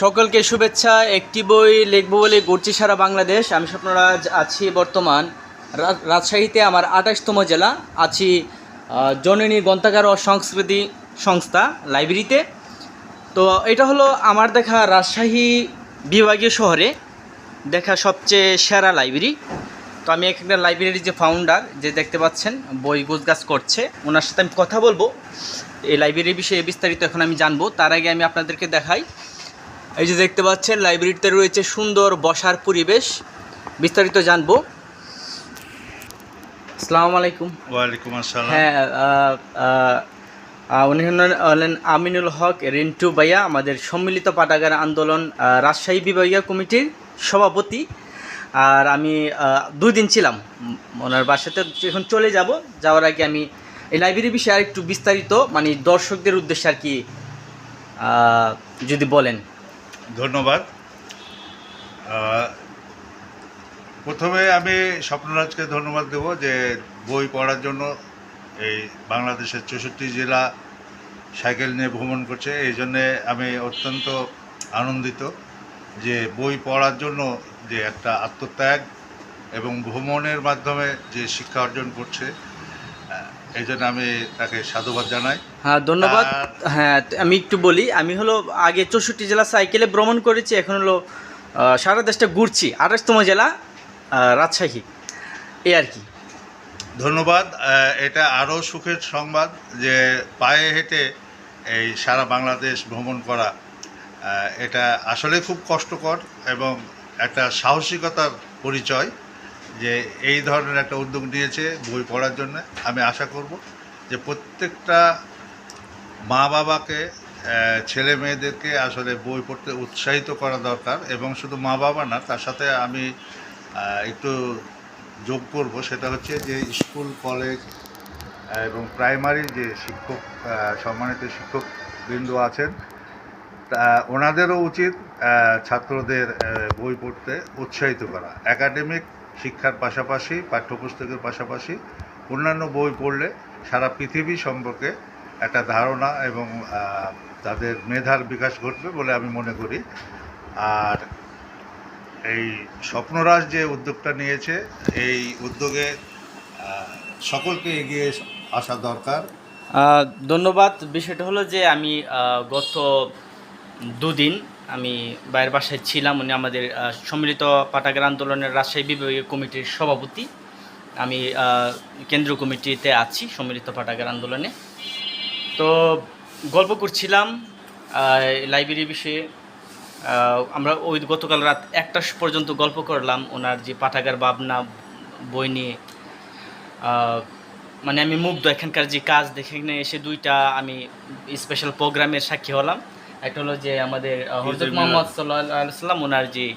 সকলকে শুভেচ্ছা। একটি বই লিখব বলে ঘুরছি সারা বাংলাদেশ। আমি স্বপ্নরাজ আছি বর্তমান। রাজশাহীতে আমার আঠাশতম জেলা। আছি জননী গ্রন্থাগার ও সংস্কৃতি সংস্থা লাইব্রেরিতে। তো এটা হলো আমার দেখা রাজশাহী বিভাগীয় শহরে দেখা সবচেয়ে সেরা লাইব্রেরি। তো আমি এখানে লাইব্রেরির যে ফাউন্ডার যে দেখতে পাচ্ছেন, বই গোছগাছ করছে, ওনার সাথে আমি কথা বলব। এই লাইব্রেরির বিষয়ে বিস্তারিত এখন আমি জানব। তার আগে আমি আপনাদেরকে দেখাই এই যে দেখতে পাচ্ছেন লাইব্রেরিতে রয়েছে সুন্দর বসার পরিবেশ। বিস্তারিত জানব। আসসালামু আলাইকুম। ওয়ালাইকুম আসসালাম। হ্যাঁ উনি হলেন- হলেন আমিনুল হক রিন্টু ভাইয়া আমাদের সম্মিলিত পাঠাগার আন্দোলন রাজশাহী বিভাগীয় কমিটির সভাপতি। আর আমি দুই দিন ছিলাম। ওনার বাসাতে এখন চলে যাব। যাওয়ার আগে আমি এই লাইব্রেরি বিষয়ে আর একটু বিস্তারিত মানে দর্শকদের উদ্দেশ্যে আর কি যদি বলেন। ধন্যবাদ। প্রথমে আমি স্বপ্নরাজকে ধন্যবাদ দেব যে বই পড়ার জন্য এই বাংলাদেশের চৌষট্টি জেলা সাইকেল নিয়ে ভ্রমণ করছে। এই জন্যে আমি অত্যন্ত আনন্দিত যে বই পড়ার জন্য যে একটা আত্মত্যাগ এবং ভ্রমণের মাধ্যমে যে শিক্ষা অর্জন করছে এই জন্য আমি তাকে সাধুবাদ জানাই। হ্যাঁ ধন্যবাদ। হ্যাঁ আমি একটু বলি আমি হলো আগে চৌষট্টি জেলা সাইকেলে ভ্রমণ করেছি এখন হলো সারা দেশটা ঘুরছি। আঠাশতম জেলা রাজশাহী। এই আর কি। ধন্যবাদ। এটা আরও সুখের সংবাদ যে পায়ে হেঁটে এই সারা বাংলাদেশ ভ্রমণ করা এটা আসলে খুব কষ্টকর এবং একটা সাহসিকতার পরিচয়। যে এই ধরনের একটা উদ্যোগ নিয়েছে বই পড়ার জন্য, আমি আশা করব যে প্রত্যেকটা মা বাবাকে ছেলে মেয়েদেরকে আসলে বই পড়তে উৎসাহিত করা দরকার এবং শুধু মা বাবা না, তার সাথে আমি একটু যোগ করব, সেটা হচ্ছে যে স্কুল, কলেজ এবং প্রাইমারি যে শিক্ষক সম্মানিত শিক্ষক বিন্দু আছেন, তা ওনাদেরও উচিত ছাত্রদের বই পড়তে উৎসাহিত করা। একাডেমিক শিক্ষার পাশাপাশি, পাঠ্যপুস্তকের পাশাপাশি অন্যান্য বই পড়লে সারা পৃথিবী সম্পর্কে একটা ধারণা এবং তাদের মেধার বিকাশ ঘটবে বলে আমি মনে করি। আর এই স্বপ্নরাজ যে উদ্যোগটা নিয়েছে, এই উদ্যোগে সকলকে এগিয়ে আসা দরকার। ধন্যবাদ। বিষয়টা হলো যে আমি গত দুদিন আমি বাইরের বাসায় ছিলাম উনি আমাদের সম্মিলিত পাঠাগার আন্দোলনের রাজশাহী বিভাগীয় কমিটির সভাপতি। আমি আহ, কেন্দ্রীয় কমিটিতে আছি সম্মিলিত পাঠাগার আন্দোলনে। তো গল্প করছিলাম লাইব্রেরি বিষয়ে। আমরা ওই গতকাল রাত একটা পর্যন্ত গল্প করলাম ওনার যে পাঠাগার ভাবনা বই নিয়ে। মানে আমি মুগ্ধ এখানকার যে কাজ দেখে এসে দুইটা আমি স্পেশাল প্রোগ্রামের সাক্ষী হলাম। একটা হলো যে আমাদের ঈদে মোহাম্মদ সাল্লাম ওনার যে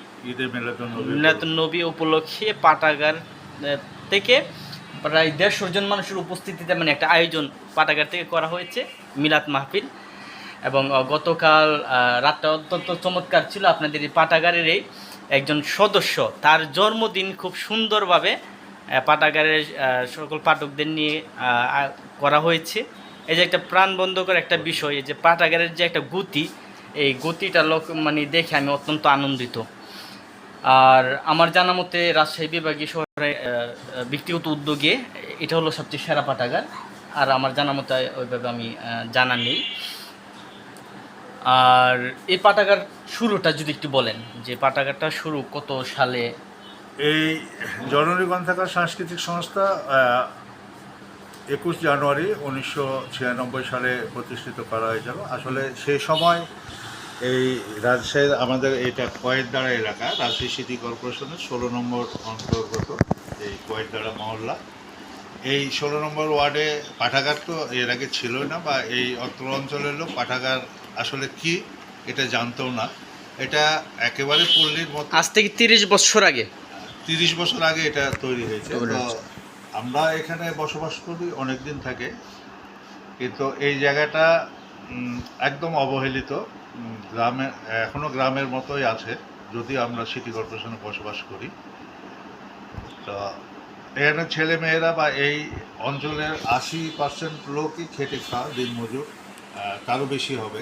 মিলাদুন নবী উপলক্ষে। পাঠাগার আহ, থেকে প্রায় দেড়শো জন মানুষের উপস্থিতিতে মানে একটা আয়োজন পাঠাগার থেকে করা হয়েছে মিলাদ মাহফিল। এবং গতকাল রাতটা অত্যন্ত চমৎকার ছিল আপনাদের এই পাঠাগারেরই একজন সদস্য। তার জন্মদিন খুব সুন্দরভাবে আহ, সকল পাঠকদের নিয়ে আহ, করা হয়েছে। এই যে একটা প্রাণবন্ধকর একটা বিষয়, এই যে পাঠাগারের যে একটা গতি, এই গতিটা লোক মানে দেখে আমি অত্যন্ত আনন্দিত। আর আমার জানা মতে রাজশাহী বিভাগীয় শহরে ব্যক্তিগত উদ্যোগে এটা হলো সবচেয়ে সেরা পাঠাগার আর আমার জানা মতে ওইভাবে আমি জানা নেই। আর এই পাঠাগার শুরুটা যদি একটু বলেন, যে পাঠাগারটা শুরু কত সালে? এই জননী গ্রন্থাগার সাংস্কৃতিক সংস্থা একুশ জানুয়ারি উনিশশো ছিয়ানব্বই সালে প্রতিষ্ঠিত করা হয়েছিল। আসলে সেই সময় এই রাজশাহীর আমাদের এটা কয়েকদাড়া এলাকা রাজশাহী সিটি কর্পোরেশনের ষোলো নম্বর অন্তর্গত এই কয়েকদাড়া মহল্লা। এই ষোলো নম্বর ওয়ার্ডে পাঠাগার তো এর আগে ছিলই না বা এই অত্র অঞ্চলের লোক পাঠাগার আসলে কি এটা জানতেও না। এটা একেবারে পল্লীর মতো আজ থেকে তিরিশ বছর আগে। তিরিশ বছর আগে এটা তৈরি হয়েছে। তো। আমরা এখানে বসবাস করি অনেক দিন থাকে। কিন্তু এই জায়গাটা একদম অবহেলিত। গ্রামে এখনও গ্রামের মতোই আছে যদি আমরা সিটি কর্পোরেশনে বসবাস করি। তো এখানে ছেলে মেয়েরা বা এই অঞ্চলের আশি পার্সেন্ট লোকই খেটে খাওয়া, দিনমজুর তারও বেশি হবে।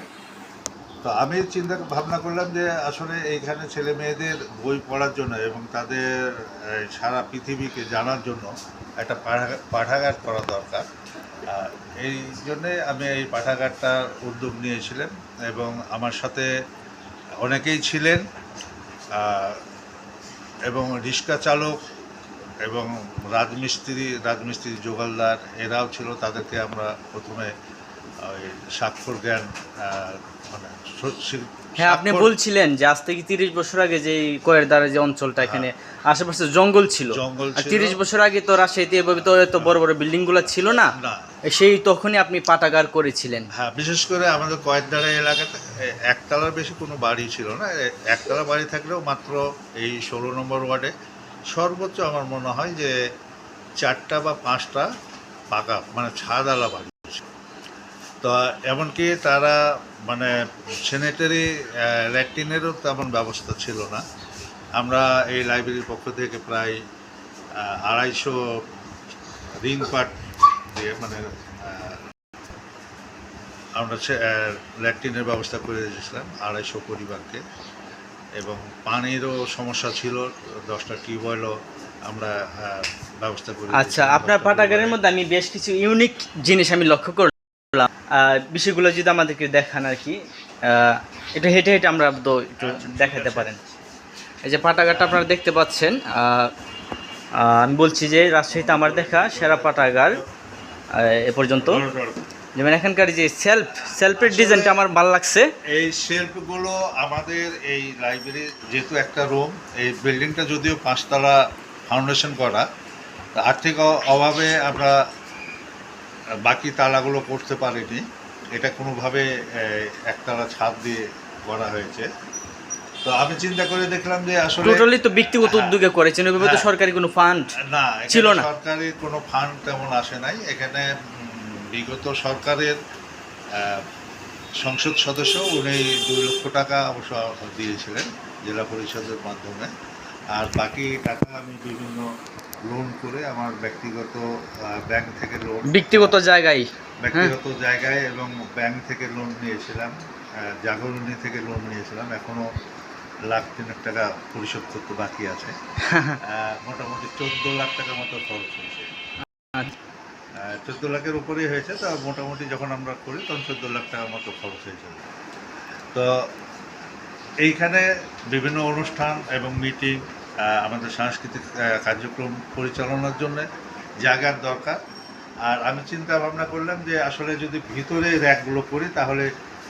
তো আমি চিন্তা ভাবনা করলাম যে আসলে এইখানে ছেলে মেয়েদের বই পড়ার জন্য এবং তাদের সারা পৃথিবীকে জানার জন্য একটা পাঠা- পাঠাগার করা দরকার। এই জন্যে আমি এই পাঠাগারটার উদ্যোগ নিয়েছিলাম এবং আমার সাথে অনেকেই ছিলেন এবং রিক্সা চালক এবং রাজমিস্ত্রি রাজমিস্ত্রি জোগালদার, এরাও ছিল তাদেরকে আমরা প্রথমে স্বাক্ষর জ্ঞান মানে হ্যাঁ আপনি বলছিলেন যে আজ থেকে তিরিশ বছর আগে যে কয়ের দ্বারা যে অঞ্চলটা এখানে আশেপাশে জঙ্গল ছিল। জঙ্গল তিরিশ বছর আগে তো রাজশাহীতে এভাবে তো এত বড় বড় বিল্ডিংগুলো ছিল না? সেই তখনই আপনি পাটাগার করেছিলেন। হ্যাঁ বিশেষ করে আমাদের কয়ের কয়েকদারা এলাকাতে একতলার বেশি কোনো বাড়ি ছিল না। একতলা বাড়ি থাকলেও মাত্র এই ষোলো নম্বর ওয়ার্ডে সর্বোচ্চ আমার মনে হয় যে চারটা বা পাঁচটা পাকা মানে ছাদালা বাড়ি। তো এমনকি তারা মানে সেনেটারি ল্যাট্রিনেরও তেমন ব্যবস্থা ছিল না। আমরা এই লাইব্রেরির পক্ষ থেকে প্রায় আড়াইশো রিং পাট দিয়ে মানে আমরা ল্যাট্রিনের ব্যবস্থা করে দিয়েছিলাম আড়াইশো পরিবারকে। এবং পানিরও সমস্যা ছিল দশটা টিউবওয়েলও আমরা ব্যবস্থা করি আচ্ছা আপনার পাঠাগারের মধ্যে আমি বেশ কিছু ইউনিক জিনিস আমি লক্ষ্য করলাম আহ, বিষয়গুলো যদি আমাদেরকে দেখান আর কি এটা হেঁটে হেঁটে আমরা একটু দেখাতে পারেন। এই যে পাঠাগারটা আপনারা দেখতে পাচ্ছেন আমি বলছি যে রাজশাহীতে আমার দেখা সেরা পাটাগার এ পর্যন্ত। যেমন এখানকার যে সেলফ সেলফের ডিজাইনটা আমার ভালো লাগছে। এই শেল্ফগুলো আমাদের এই লাইব্রেরি যেহেতু একটা রুম এই বিল্ডিংটা যদিও পাঁচতলা ফাউন্ডেশন করা আর্থিক অভাবে আমরা বাকি তালাগুলো করতে পারেনি এটা কোনোভাবে একতলা ছাদ দিয়ে করা হয়েছে তো আমি চিন্তা করে দেখলাম যে আসলে টোটালি তো ব্যক্তিগত হ্যাঁ। উদ্যোগে করেছেন ওইভাবে তো হ্যাঁ। সরকারি কোনো ফান্ড না ছিল। না সরকারি কোনো ফান্ড তেমন আসে নাই এখানে বিগত সরকারের সংসদ সদস্য উনি দুই লক্ষ টাকা অবশ্য দিয়েছিলেন জেলা পরিষদের মাধ্যমে আর বাকি টাকা আমি বিভিন্ন লোন করে আমার ব্যক্তিগত ব্যাংক থেকে লোন ব্যক্তিগত জায়গায় ব্যক্তিগত জায়গায় এবং ব্যাংক থেকে লোন নিয়েছিলাম জাগরণী থেকে লোন নিয়েছিলাম। এখনও লাখ তিনেক টাকা পরিশোধ করতে বাকি আছে। মোটামুটি চোদ্দ লাখ টাকা মতো খরচ হয়েছে। চোদ্দ লাখের উপরেই হয়েছে। তো মোটামুটি যখন আমরা করি তখন চোদ্দ লাখ টাকার মতো খরচ হয়েছে। তো এইখানে বিভিন্ন অনুষ্ঠান এবং মিটিং আমাদের সাংস্কৃতিক কার্যক্রম পরিচালনার জন্য জায়গার দরকার। আর আমি চিন্তা ভাবনা করলাম যে আসলে যদি ভিতরে র্যাকগুলো করি তাহলে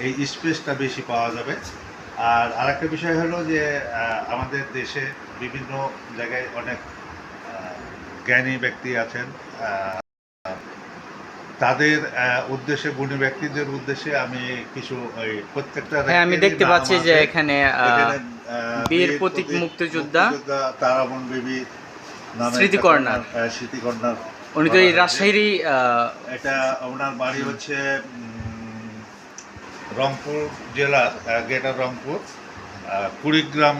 এই স্পেসটা বেশি পাওয়া যাবে। আর আরেকটা বিষয় হলো যে আমাদের দেশে বিভিন্ন জায়গায় অনেক জ্ঞানী ব্যক্তি আছেন। তাদের উদ্দেশ্যে গুণী ব্যক্তিদের উদ্দেশ্যে আমি কিছু ওই প্রত্যেকটা হ্যাঁ আমি দেখতে পাচ্ছি যে এখানে বীর প্রতীক মুক্তিযোদ্ধা তারাবন বেবি স্মৃতি। আহ, স্মৃতি কর্নার উনি তো এই। রাজশাহীরই আহ, এটা ওনার বাড়ি হচ্ছে রংপুর জেলার আহ, গ্রেটার রংপুর কুড়িগ্রাম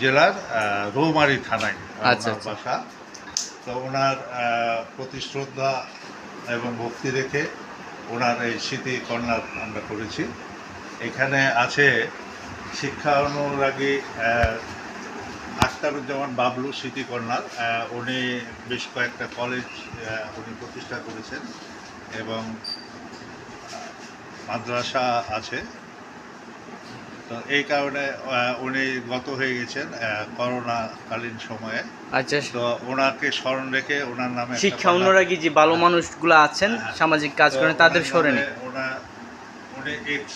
জেলার রৌমারি থানায় আচ্ছা, আচ্ছা। বাসা তো ওনার প্রতি শ্রদ্ধা এবং ভক্তি রেখে ওনার এই স্মৃতি কর্নার আমরা করেছি। এখানে আছে শিক্ষা অনুরাগী আস্তারুজ্জামান বাবলু স্মৃতি কর্নার উনি বেশ কয়েকটা কলেজ উনি প্রতিষ্ঠা করেছেন এবং মাদ্রাসা আছে। তো এই কারণে উনি গত হয়ে গেছেন করোনাকালীন সময়ে। আচ্ছা। তো ওনাকে স্মরণ রেখে ওনার নামে শিক্ষা অনুরাগী যে ভালো মানুষগুলো আছেন হ্যাঁ। সামাজিক কাজ করেন তাদের স্মরণে। ওনার উনি এক্স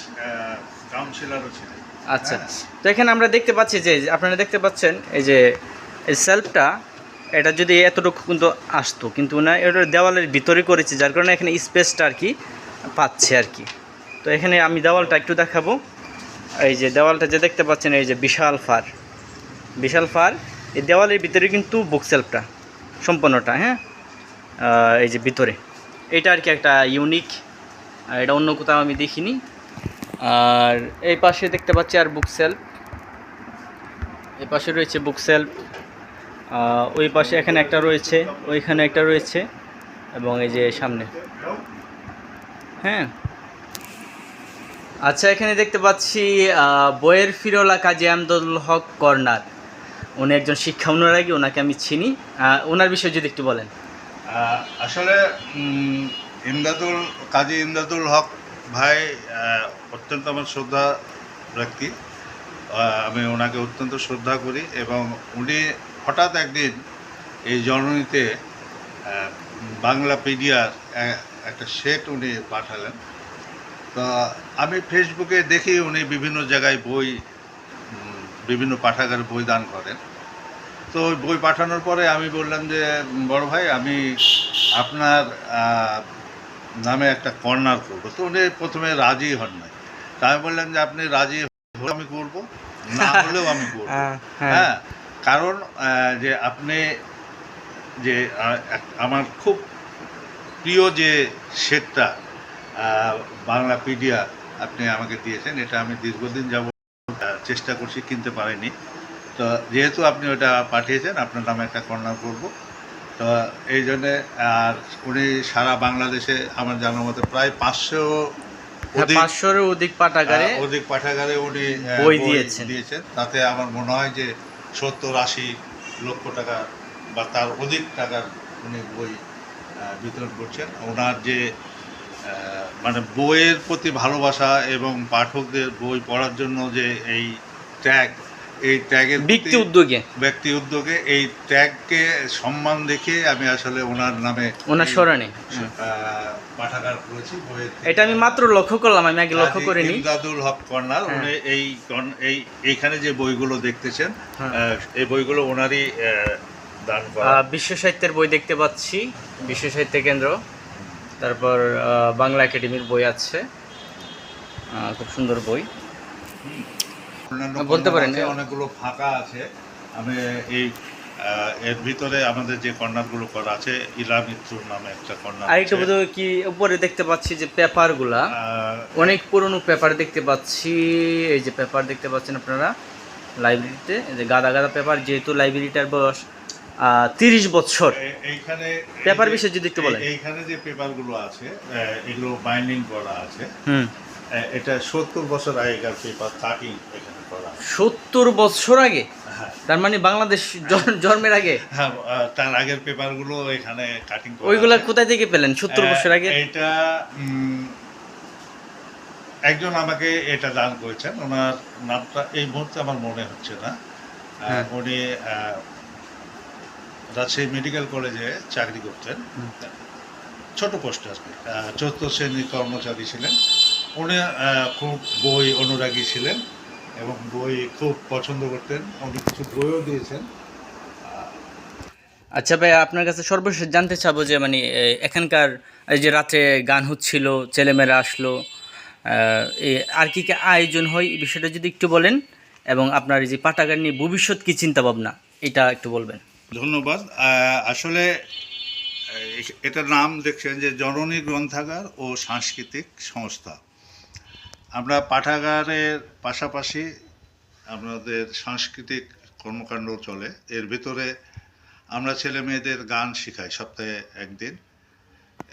কাউন্সিলরও ছিলেন। আচ্ছা। হ্যাঁ। তো এখানে আমরা দেখতে পাচ্ছি যে আপনারা দেখতে পাচ্ছেন এই যে এই সেলফটা এটা যদি এতটুকু কিন্তু আসতো কিন্তু না এটা দেওয়ালের ভিতরে করেছে যার কারণে এখানে স্পেসটা আর কি পাচ্ছে আর কি। তো এখানে আমি দেওয়ালটা একটু দেখাবো। এই যে দেওয়ালটা যে দেখতে পাচ্ছেন, এই যে বিশাল ফার। বিশাল ফার, এই দেওয়ালের ভিতরে কিন্তু বুক সেলফটা সম্পূর্ণটা হ্যাঁ? এই যে ভিতরে। এটা আর কি একটা ইউনিক এটা অন্য কোথাও আমি দেখিনি। আর এই পাশে দেখতে পাচ্ছি আর বুক সেলফ এই পাশে রয়েছে বুক সেলফ ওই পাশে এখানে একটা রয়েছে, ওইখানে একটা রয়েছে, এবং এই যে সামনে। হ্যাঁ? আচ্ছা এখানে দেখতে পাচ্ছি বইয়ের ফিরোলা কাজী আমদুল হক কর্নার। উনি একজন শিক্ষা অনুরাগী ওনাকে আমি চিনি। ওনার বিষয়ে যদি একটু বলেন। আসলে ইমদাদুল কাজী ইমদাদুল হক ভাই অত্যন্ত আমার শ্রদ্ধা ব্যক্তি। আমি ওনাকে অত্যন্ত শ্রদ্ধা করি এবং উনি হঠাৎ একদিন এই জননীতে আহ, বাংলা পিডিয়ার একটা সেট উনি পাঠালেন। তো আমি ফেসবুকে দেখি উনি বিভিন্ন জায়গায় বই বিভিন্ন পাঠাগারে বই দান করেন। তো ওই বই পাঠানোর পরে আমি বললাম যে "উম, বড় ভাই আমি আপনার নামে একটা কর্নার করব। তো উনি প্রথমে রাজি হন নাই। তা আমি বললাম যে আপনি রাজি হলে আমি করব না হলেও আমি করব। হ্যাঁ কারণ যে আপনি যে আমার খুব প্রিয় যে আহ, বাংলা পিডিয়া আপনি আমাকে দিয়েছেন। এটা আমি দীর্ঘদিন যাব চেষ্টা করছি কিনতে পারিনি। তো যেহেতু আপনি ওটা পাঠিয়েছেন আপনার নামে একটা কর্নার করব। তো এই জন্যে আর উনি সারা বাংলাদেশে আমার জানার মতো প্রায় পাঁচশো হ্যাঁ, পাঁচশোরও অধিক পাঠাগারে অধিক পাঠাগারে উনি বই দিয়েছেন। দিয়েছেন। তাতে আমার মনে হয় যে সত্তর আশি লক্ষ টাকা বা তার অধিক টাকার উনি বই বিতরণ করছেন। ওনার যে মানে বইয়ের প্রতি ভালোবাসা এবং পাঠকদের বই পড়ার জন্য যে এই ট্যাগ এই ট্যাগের ব্যক্তি উদ্যোগে। ব্যক্তি উদ্যোগে এই ট্যাগকে সম্মান দেখে আমি আসলে ওনার নামে ওনার স্মরণে। পাঠাগার করেছি এটা আমি মাত্র লক্ষ্য করলাম আমি আগে লক্ষ্য করিনি। ইমদাদুল হক কর্নার হ্যাঁ। উনি এই এই এইখানে যে বইগুলো দেখতেছেন হ্যাঁ। এই বইগুলো ওনারই দান করা। বিশ্ব সাহিত্যের বই দেখতে পাচ্ছি বিশ্ব সাহিত্য কেন্দ্র। তারপর বাংলা একাডেমির বই আছে খুব সুন্দর বই বলতে পারেন। অনেকগুলো ফাঁকা আছে আমি এই এর ভিতরে আমাদের যে কর্নারগুলো করা আছে ইলা মিত্রুর নামে একটা কর্নার আরেকটা। বোধহয় কি উপরে দেখতে পাচ্ছি যে পেপারগুলা অনেক পুরনো পেপার দেখতে পাচ্ছি এই যে পেপার দেখতে পাচ্ছেন আপনারা লাইব্রেরিতে যে গাদা গাদা পেপার যেহেতু লাইব্রেরিটার বয়স তিরিশ বছর এইখানে পেপার বিষয়ে যদি একটু বলেন। এইখানে যে পেপারগুলো আছে এগুলো বাইন্ডিং করা আছে। এটা সত্তর বছর আগেকার পেপার কাটিং এখানে করা। সত্তর বছর আগে? হ্যাঁ। তার মানে বাংলাদেশ জন্মের আগে? হ্যাঁ তার আগের পেপারগুলো এখানে কাটিং করা ওইগুলা। কোথায় থেকে পেলেন? সত্তর বছর আগে? এটা একজন আমাকে এটা দান করেছেন। ওনার নামটা এই মুহূর্তে আমার মনে হচ্ছে না। হ্যাঁ। উনি রাজশাহী মেডিকেল কলেজে চাকরি করতেন। ছোট পোস্ট আর কি চতুর্থ শ্রেণির কর্মচারী ছিলেন। উনি খুব বই অনুরাগী ছিলেন এবং বই খুব পছন্দ করতেন। উনি কিছু বইও দিয়েছেন। আচ্ছা ভাই আপনার কাছে সর্বশেষ জানতে চাবো যে মানে এখানকার এই যে রাতে গান হচ্ছিল ছেলেমেয়েরা আসলো আর কি কি আয়োজন হয় এই বিষয়টা যদি একটু বলেন এবং আপনার এই যে পাঠাগার নিয়ে ভবিষ্যৎ কি চিন্তা ভাবনা এটা একটু বলবেন। ধন্যবাদ। আসলে এটার নাম দেখছেন যে জননী গ্রন্থাগার ও সাংস্কৃতিক সংস্থা। আমরা পাঠাগারের পাশাপাশি আমাদের সাংস্কৃতিক কর্মকাণ্ড চলে। এর ভিতরে আমরা ছেলে মেয়েদের গান শেখাই সপ্তাহে একদিন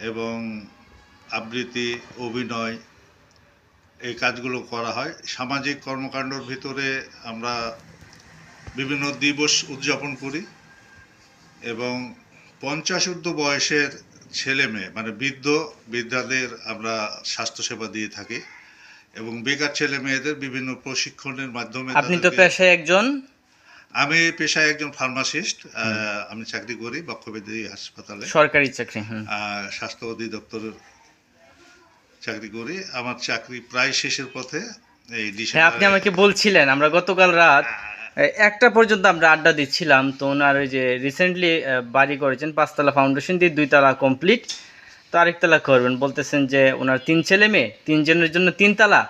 এবং আবৃত্তি, অভিনয় এই কাজগুলো করা হয়। সামাজিক কর্মকাণ্ডর ভিতরে আমরা বিভিন্ন দিবস উদযাপন করি। এবং পঞ্চাশ ঊর্ধ্ব বয়সের ছেলে মেয়ে মানে বৃদ্ধ বৃদ্ধাদের আমরা স্বাস্থ্যসেবা দিয়ে থাকি এবং বেকার ছেলে মেয়েদের বিভিন্ন প্রশিক্ষণের মাধ্যমে আপনি তো পেশায় একজন। আমি পেশায় একজন ফার্মাসিস্ট আমি চাকরি করি বক্ষবেদী হাসপাতালে। সরকারি চাকরি স্বাস্থ্য অধিদপ্তরের চাকরি করি। আমার চাকরি প্রায় শেষের পথে এই হ্যাঁ আপনি আমাকে বলছিলেন আমরা গতকাল রাত এ, একটা পর্যন্ত আমরা আড্ডা দিচ্ছিলাম। তো ওনার ওই যে রিসেন্টলি বাড়ি করেছেন, পাঁচতলা ফাউন্ডেশন দিয়ে দুইতলা কমপ্লিট তো আরেকতলা করবেন। বলতেছেন যে ওনার তিন ছেলে মেয়ে, তিনজনের জন্য তিনতলা।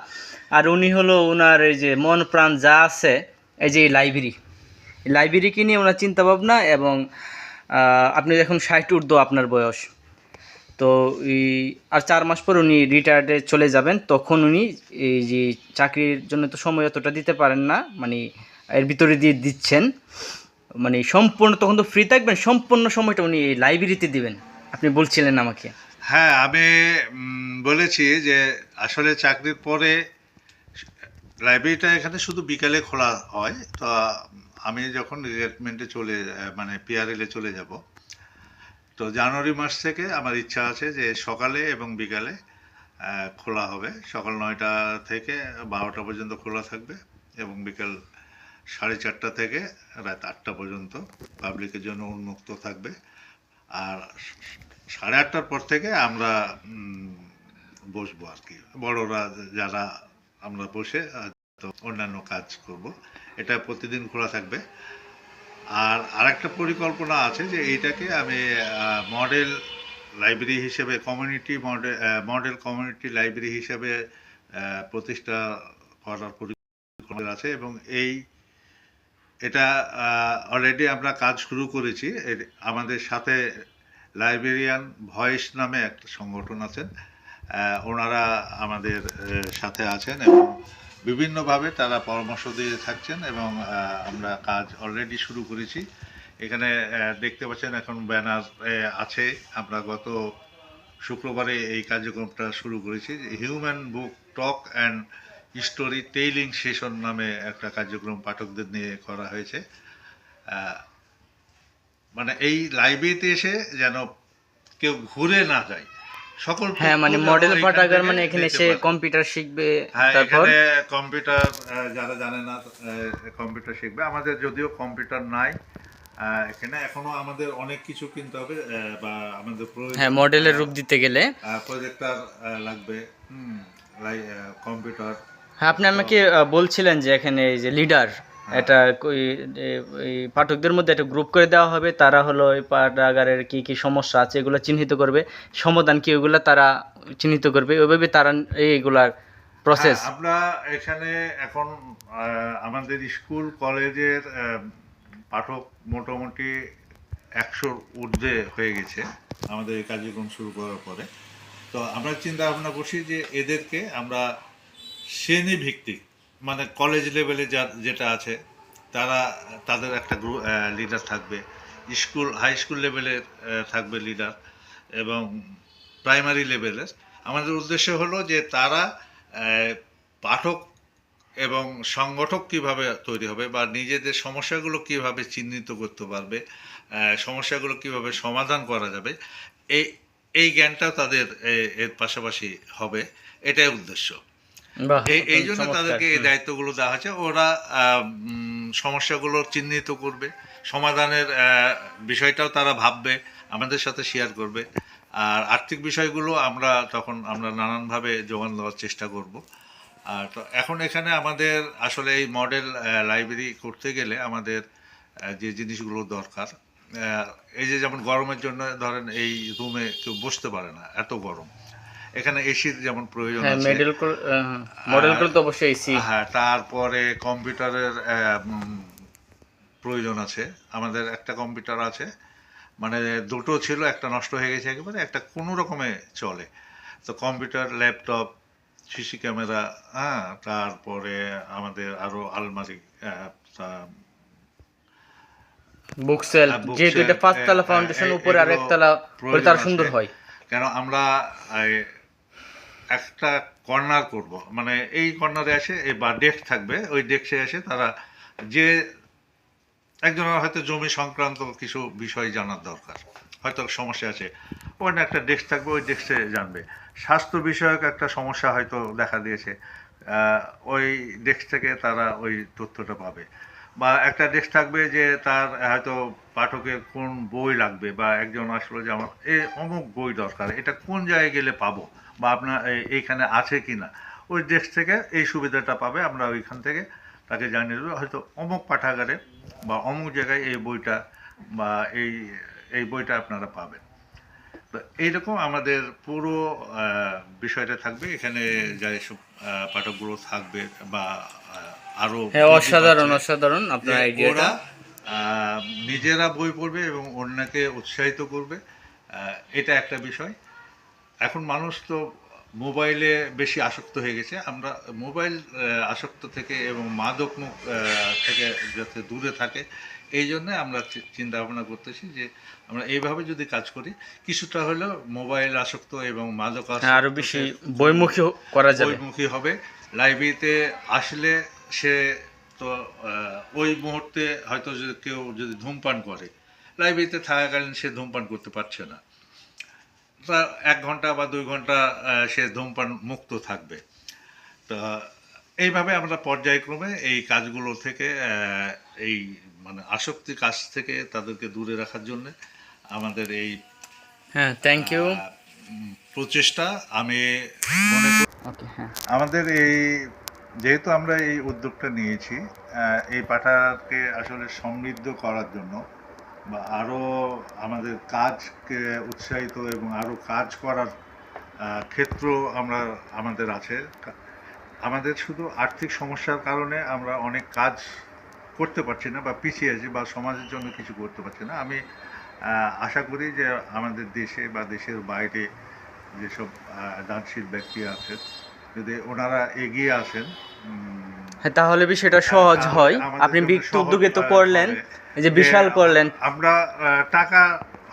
আর উনি হলো ওনার এই যে মন প্রাণ যা আছে, এই যে লাইব্রেরি লাইব্রেরিকে নিয়ে ওনার চিন্তা ভাবনা এবং আপনি এখন ষাট ঊর্ধ্ব আপনার বয়স। তো এই আর চার মাস পর উনি রিটায়ার্ডে চলে যাবেন। তখন উনি এই যে চাকরির জন্য তো সময় অতটা দিতে পারেন না। মানে এর ভিতরে দিয়ে দিচ্ছেন মানে সম্পূর্ণ, তখন তো ফ্রি থাকবেন, সম্পূর্ণ সময়টা উনি লাইব্রেরিতে দিবেন। আপনি বলছিলেন আমাকে। হ্যাঁ আমি বলেছি যে আসলে চাকরির পরে লাইব্রেরিটা এখানে শুধু বিকালে খোলা হয়। তো আমি যখন রিটায়ারমেন্টে চলে মানে পিআরএলে চলে যাব, তো জানুয়ারি মাস থেকে আমার ইচ্ছা আছে যে সকালে এবং বিকালে খোলা হবে। সকাল নয়টা থেকে বারোটা পর্যন্ত খোলা থাকবে এবং বিকাল সাড়ে চারটা থেকে রাত আটটা পর্যন্ত পাবলিকের জন্য উন্মুক্ত থাকবে। আর সাড়ে আটটার পর থেকে আমরা বসবো আর কি। বড়রা যারা আমরা বসে অন্যান্য কাজ করব। এটা প্রতিদিন খোলা থাকবে। আর আরেকটা পরিকল্পনা আছে যে এইটাকে আমি মডেল লাইব্রেরি হিসেবে, community model model community library হিসেবে প্রতিষ্ঠা করার পরিকল্পনা আছে এবং এই এটা অলরেডি আমরা কাজ শুরু করেছি। আমাদের সাথে লাইব্রেরিয়ান ভয়েস নামে একটা সংগঠন আছেন। ওনারা আমাদের সাথে আছেন এবং বিভিন্নভাবে তারা পরামর্শ দিয়ে থাকছেন এবং আমরা কাজ অলরেডি শুরু করেছি। এখানে দেখতে পাচ্ছেন এখন ব্যানার আছে। আমরা গত শুক্রবারে এই কার্যক্রমটা শুরু করেছি। Human book talk and story telling session নামে একটা কার্যক্রম পাঠকদের নিয়ে করা হয়েছে। মানে এই লাইব্রেরিতে এসে যেন কেউ ঘুরে না যায়। সকল হ্যাঁ মানে মডেল পাঠাগার মানে এখানে এসে কম্পিউটার শিখবে হ্যাঁ তারপর? কম্পিউটার যারা জানে না কম্পিউটার শিখবে। আমাদের যদিও কম্পিউটার নাই এখানে এখনও আমাদের অনেক কিছু কিনতে হবে বা আমাদের হ্যাঁ মডেলের রূপ দিতে গেলে। প্রজেক্টর লাগবে হুম কম্পিউটার হ্যাঁ আপনি আমাকে বলছিলেন যে এখানে এই যে লিডার এটা কই- এই পাঠকদের মধ্যে একটা গ্রুপ করে দেওয়া হবে তারা হলো এই পাঠাগারের কী কী সমস্যা আছে এগুলো চিহ্নিত করবে সমাধান কি ওগুলো তারা চিহ্নিত করবে ওইভাবে তারা এইগুলার প্রসেস হ্যাঁ, আমরা এখানে এখন আমাদের স্কুল কলেজের পাঠক মোটামুটি একশোর ঊর্ধ্বে হয়ে গেছে আমাদের এই কার্যক্রম শুরু করার পরে। তো আমরা চিন্তা ভাবনা করছি যে এদেরকে আমরা শ্রেণি ভিত্তিক মানে কলেজ লেভেলে যা, যেটা আছে, তারা, তাদের একটা লিডার থাকবে। স্কুল হাই স্কুল লেভেলের থাকবে লিডার এবং প্রাইমারি লেভেলের আমাদের উদ্দেশ্য হলো যে তারা পাঠক এবং সংগঠক কীভাবে তৈরি হবে বা নিজেদের সমস্যাগুলো কীভাবে চিহ্নিত করতে পারবে সমস্যাগুলো কীভাবে সমাধান করা যাবে, এই এই জ্ঞানটা তাদের এর পাশাপাশি হবে। এটাই উদ্দেশ্য। এই জন্য তাদেরকে এই দায়িত্বগুলো দেওয়া হয়েছে ওরা সমস্যাগুলো চিহ্নিত করবে সমাধানের বিষয়টাও তারা ভাববে আমাদের সাথে শেয়ার করবে। আর আর্থিক বিষয়গুলো আমরা তখন আমরা নানানভাবে যোগান দেওয়ার চেষ্টা করব। আর তো এখন এখানে আমাদের আসলে এই মডেল লাইব্রেরি করতে গেলে আমাদের যে জিনিসগুলো দরকার এই যে যেমন গরমের জন্য ধরেন এই রুমে কেউ বসতে পারে না এত গরম। এখানে এসির যেমন প্রয়োজন হ্যাঁ আছে। মডেল তো অবশ্যই এসি হ্যাঁ তারপরে কম্পিউটারের প্রয়োজন আছে। আমাদের একটা কম্পিউটার আছে। মানে দুটো ছিল একটা নষ্ট হয়ে গেছে একেবারে একটা কোনো রকমে চলে। তো কম্পিউটার ল্যাপটপ সিসি ক্যামেরা হ্যাঁ তারপরে আমাদের আরও আলমারি বুকসেল হ্যাঁ, যেহেতু এটা পাঁচতলা ফাউন্ডেশন উপরে আর একতলা তার সুন্দর হয়। কেন আমরা একটা কর্নার করব। মানে এই কর্নারে আসে বা ডেস্ক থাকবে, ওই ডেস্কে এসে তারা যে একজনের হয়তো জমি সংক্রান্ত কিছু বিষয় জানার দরকার, হয়তো সমস্যা আছে ওখানে একটা ডেস্ক থাকবে, ওই ডেস্কে জানবে। স্বাস্থ্য বিষয়ক একটা সমস্যা হয়তো দেখা দিয়েছে ওই ডেস্ক থেকে তারা ওই তথ্যটা পাবে। বা একটা ডেস্ক থাকবে যে তার হয়তো পাঠকের কোন বই লাগবে, বা একজন আসলো যে আমার, এ অমুক বই দরকার, এটা কোন জায়গায় গেলে পাবো? বা আপনার এইখানে আছে কি না ওই দেশ থেকে এই সুবিধাটা পাবে আমরা ওইখান থেকে তাকে জানিয়ে দেবো। হয়তো অমুক পাঠাগারে বা অমুক জায়গায় এই বইটা বা এই এই বইটা আপনারা পাবেন। তো এইরকম আমাদের পুরো বিষয়টা থাকবে। এখানে যা এসব পাঠকগুলো থাকবে বা আহ, আরও হ্যাঁ অসাধারণ অসাধারণ আপনার আইডিয়াটা নিজেরা বই পড়বে এবং অন্যকে উৎসাহিত করবে। এটা একটা বিষয়। এখন মানুষ তো মোবাইলে বেশি আসক্ত হয়ে গেছে। আমরা মোবাইল আসক্ত থেকে এবং মাদক মুখ থেকে যাতে দূরে থাকে এই জন্য আমরা চিন্তা ভাবনা করতেছি যে আমরা এইভাবে যদি কাজ করি কিছুটা হলেও মোবাইল আসক্ত এবং মাদক হ্যাঁ, আরও বেশি বইমুখী করা যাবে। বইমুখী হবে। লাইব্রেরিতে আসলে সে তো ওই মুহূর্তে হয়তো যদি কেউ যদি ধূমপান করে লাইব্রেরিতে থাকাকালীন সে ধূমপান করতে পারছে না। এক ঘণ্টা বা দুই ঘণ্টা আহ, সে ধূমপান মুক্ত থাকবে। তা এইভাবে আমরা পর্যায়ক্রমে এই কাজগুলো থেকে আহ, এই মানে আসক্তির কাজ থেকে তাদেরকে দূরে রাখার জন্য আমাদের এই হ্যাঁ থ্যাংক ইউ প্রচেষ্টা আমি মনে করি হ্যাঁ। আমাদের এই যেহেতু আমরা এই উদ্যোগটা নিয়েছি আহ, এই পাঠাকে আসলে সমৃদ্ধ করার জন্য বা আরও আমাদের কাজকে উৎসাহিত এবং আরও কাজ করার ক্ষেত্র আমরা, আমাদের আছে। আমাদের শুধু আর্থিক সমস্যার কারণে আমরা অনেক কাজ করতে পারছি না বা পিছিয়ে আছি বা সমাজের জন্য কিছু করতে পারছি না। আমি আশা করি যে আমাদের দেশে বা দেশের বাইরে যেসব দানশীল ব্যক্তি আছেন, যদি ওনারা এগিয়ে আসেন তাহলে বিষয়টা সহজ তাহলে হয়। আপনি সহজ, উদ্যোগে তো করলেন এই যে বিশাল করলেন। আমরা টাকা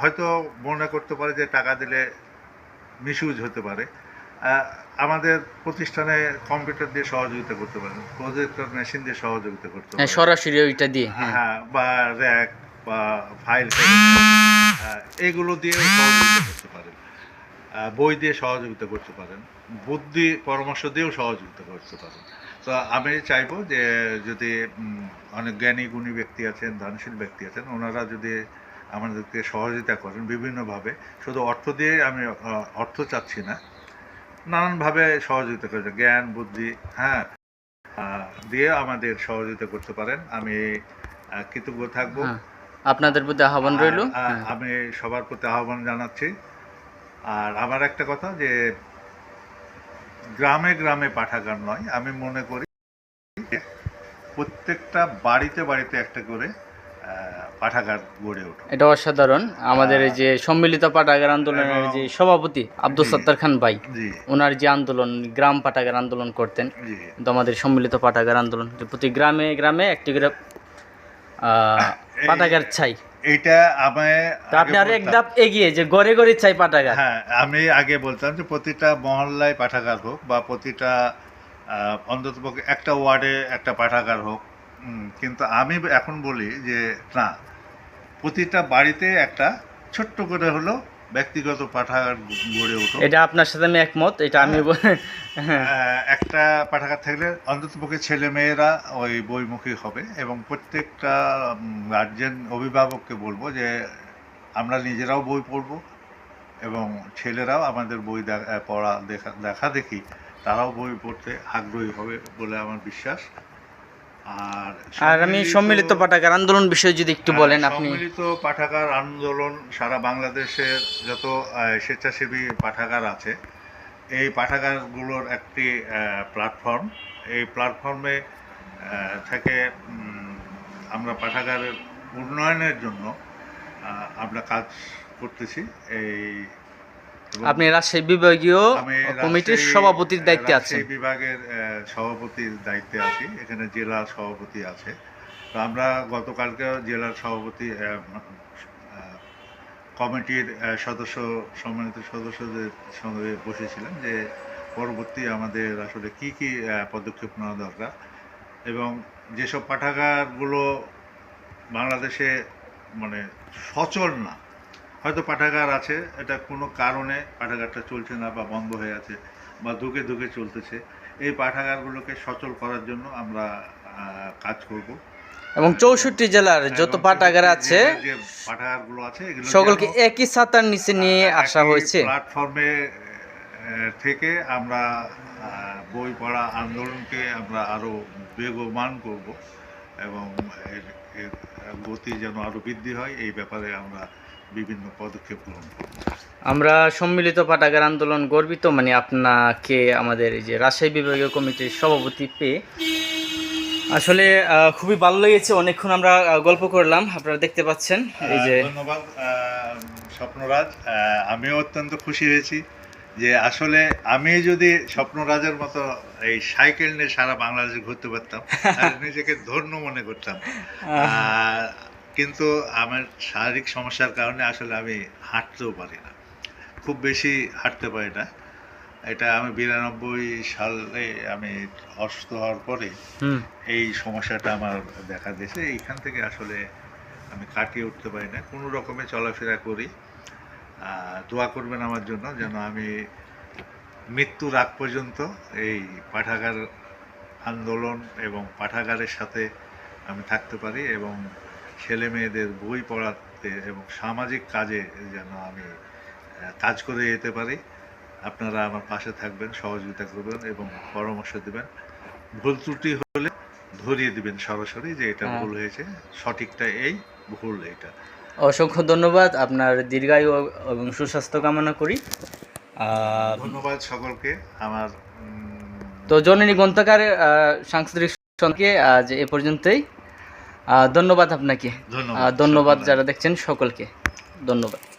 হয়তো মনে করতে পারি যে টাকা দিলে মিসইউজ হতে পারে। আমাদের প্রতিষ্ঠানে কম্পিউটার দিয়ে সহযোগিতা করতে পারেন প্রজেক্টর মেশিন দিয়ে সহযোগিতা করতে হ্যাঁ পারেন। সরাসরি ওইটা দিয়ে। হ্যাঁ হ্যাঁ বা র্যাক বা ফাইল এগুলো দিয়ে সহযোগিতা করতে পারেন। বই দিয়ে সহযোগিতা করতে পারেন বুদ্ধি পরামর্শ দিয়েও সহযোগিতা করতে পারেন। তো আমি চাইব যে যদি অনেক জ্ঞানী গুণী ব্যক্তি আছেন দানশীল ব্যক্তি আছেন ওনারা যদি আমাদেরকে সহযোগিতা করেন বিভিন্নভাবে। শুধু অর্থ দিয়ে আমি অর্থ চাচ্ছি না নানানভাবে সহযোগিতা করেছে জ্ঞান বুদ্ধি হ্যাঁ দিয়ে আমাদের সহযোগিতা করতে পারেন। আমি কৃতজ্ঞ থাকব। হ্যাঁ আপনাদের প্রতি আহ্বান রইল। আমি সবার প্রতি আহ্বান জানাচ্ছি। আর আমার একটা কথা যে গ্রামে গ্রামে পাঠাগার নয় আমি মনে করি প্রত্যেকটা বাড়িতে বাড়িতে একটা করে পাঠাগার গড়ে ওঠে। এটা অসাধারণ। আমাদের এই যে সম্মিলিত পাঠাগার আন্দোলনের যে সভাপতি আব্দুল। সত্তার খান ভাই ওনার যে আন্দোলন গ্রাম পাঠাগার আন্দোলন করতেন কিন্তু আমাদের সম্মিলিত পাঠাগার আন্দোলন প্রতি গ্রামে গ্রামে একটি করে পাঠাগার চাই। এইটা আমায় আপনি আরও এক ধাপ এগিয়ে যে গড়ে ঘরে চাই পাঠাগার। হ্যাঁ আমি আগে বলতাম যে প্রতিটা মহল্লায় পাঠাগার হোক বা প্রতিটা অন্ততপক্ষে একটা ওয়ার্ডে একটা পাঠাগার হোক কিন্তু আমি এখন বলি যে না প্রতিটা বাড়িতে একটা ছোট্ট করে হলো ব্যক্তিগত পাঠাগার গড়ে উঠুক এটা আপনার সাথে আমি একমত এটা আমি হ্যাঁ। একটা পাঠাগার থাকলে অন্ততপক্ষে ছেলে মেয়েরা ওই বইমুখী হবে এবং প্রত্যেকটা গার্জেন অভিভাবককে বলব যে আমরা নিজেরাও বই পড়ব এবং ছেলেরাও আমাদের বই পড়া দেখা দেখা দেখি তারাও বই পড়তে আগ্রহী হবে বলে আমার বিশ্বাস। আর আর আমি সম্মিলিত পাঠাগার আন্দোলন বিষয়ে যদি একটু বলেন হ্যাঁ, আপনি। সম্মিলিত পাঠাগার আন্দোলন সারা বাংলাদেশের যত স্বেচ্ছাসেবী পাঠাগার আছে এই পাঠাগারগুলোর একটি প্ল্যাটফর্ম এই প্ল্যাটফর্মে থেকে আমরা পাঠাগারের উন্নয়নের জন্য আমরা কাজ করতেছি। এই আপনি রাজশাহী বিভাগীয় কমিটির সভাপতির দায়িত্বে আছেন। বিভাগের সভাপতির দায়িত্বে আছি। এখানে জেলা সভাপতি আছে। তো আমরা গতকালকে জেলার সভাপতি কমিটির সদস্য সম্মানিত সদস্যদের সঙ্গে বসেছিলেন যে পরবর্তী আমাদের আসলে কি কি পদক্ষেপ নেওয়া দরকার এবং যেসব পাঠাগারগুলো বাংলাদেশে মানে সচল না হয়তো পাঠাগার আছে এটা কোনো কারণে পাঠাগারটা চলছে না বা বন্ধ হয়ে আছে বা ধুকে ধুকে চলতেছে। এই পাঠাগারগুলোকে সচল করার জন্য আমরা কাজ করব। এবং চৌষট্টি জেলার যত পাঠাগার আছে যে- পাঠাগারগুলো আছে এগুলো সকলকে একই ছাতার নিচে নিয়ে আসা হয়েছে। প্ল্যাটফর্মে থেকে আমরা আহ, বই পড়া আন্দোলনকে আমরা আরও বেগবান করব এবং এর এর গতি যেন আরও বৃদ্ধি হয় এই ব্যাপারে আমরা বিভিন্ন পদক্ষেপ গ্রহণ করব আমরা সম্মিলিত পাঠাগার আন্দোলন গর্বিত মানে আপনাকে আমাদের এই যে রাজশাহী বিভাগীয় কমিটির সভাপতি পেয়ে। আসলে খুবই ভালো লেগেছে। অনেকক্ষণ আমরা গল্প করলাম। আপনারা দেখতে পাচ্ছেন এই যে ধন্যবাদ স্বপ্নরাজ। আমিও অত্যন্ত খুশি হয়েছি যে আসলে আমি যদি স্বপ্নরাজের মতো এই সাইকেল নিয়ে সারা বাংলাদেশে ঘুরতে পারতাম নিজেকে ধন্য মনে করতাম। কিন্তু আমার শারীরিক সমস্যার কারণে আসলে আমি হাঁটতেও পারি না। খুব বেশি হাঁটতে পারি না। এটা আমি বিরানব্বই সালে আমি অসুস্থ হওয়ার পরে এই সমস্যাটা আমার দেখা দিয়েছে। এইখান থেকে আসলে আমি কাটিয়ে উঠতে পারি না। কোনো রকমে চলাফেরা করি। দোয়া করবেন আমার জন্য যেন আমি মৃত্যুর আগ পর্যন্ত এই পাঠাগার আন্দোলন এবং পাঠাগারের সাথে আমি থাকতে পারি এবং ছেলে মেয়েদের বই পড়াতে এবং সামাজিক কাজে যেন আমি কাজ করে যেতে পারি আপনারা আমার পাশে থাকবেন সহযোগিতা করবেন এবং পরামর্শ দেবেন। ভুল ত্রুটি হলে ধরিয়ে দিবেন সরাসরি যে এটা। ভুল হয়েছে সঠিকটা এই ভুল এটা। অসংখ্য ধন্যবাদ আপনার দীর্ঘায়ু এবং সুস্বাস্থ্য কামনা করি। ধন্যবাদ সকলকে আমার তো জননী গ্রন্থকার সাংস্কৃতিক সঙ্গে আজ এ পর্যন্তই। ধন্যবাদ আপনাকে। ধন্যবাদ। যারা দেখছেন সকলকে। ধন্যবাদ।